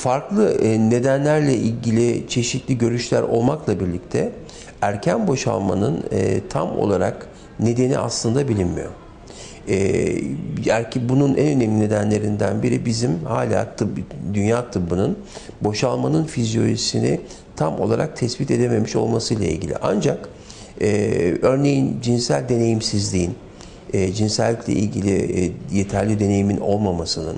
farklı e, nedenlerle ilgili çeşitli görüşler olmakla birlikte erken boşalmanın e, tam olarak nedeni aslında bilinmiyor. Ee, bunun en önemli nedenlerinden biri bizim hala tıbb, dünya tıbbının boşalmanın fizyolojisini tam olarak tespit edememiş olmasıyla ilgili. Ancak e, örneğin cinsel deneyimsizliğin, cinsellikle ilgili yeterli deneyimin olmamasının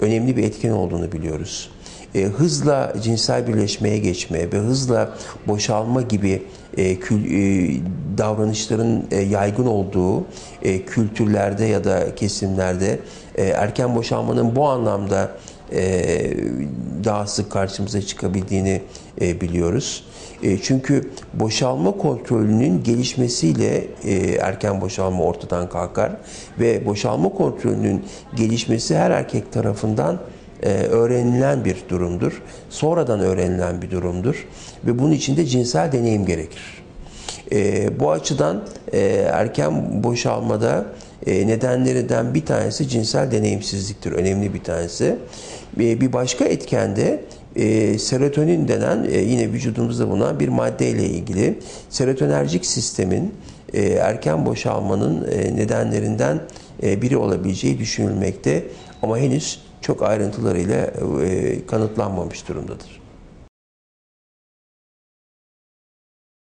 önemli bir etken olduğunu biliyoruz. E, hızla cinsel birleşmeye geçme ve hızla boşalma gibi e, kül, e, davranışların e, yaygın olduğu e, kültürlerde ya da kesimlerde e, erken boşalmanın bu anlamda e, daha sık karşımıza çıkabildiğini e, biliyoruz. E, çünkü boşalma kontrolünün gelişmesiyle e, erken boşalma ortadan kalkar ve boşalma kontrolünün gelişmesi her erkek tarafından e, öğrenilen bir durumdur. Sonradan öğrenilen bir durumdur ve bunun için de cinsel deneyim gerekir. E, bu açıdan e, erken boşalmada e, nedenlerinden bir tanesi cinsel deneyimsizliktir. Önemli bir tanesi. Bir başka etken de e, serotonin denen e, yine vücudumuzda bulunan bir madde ile ilgili serotonerjik sistemin e, erken boşalmanın e, nedenlerinden e, biri olabileceği düşünülmekte ama henüz çok ayrıntılarıyla e, kanıtlanmamış durumdadır.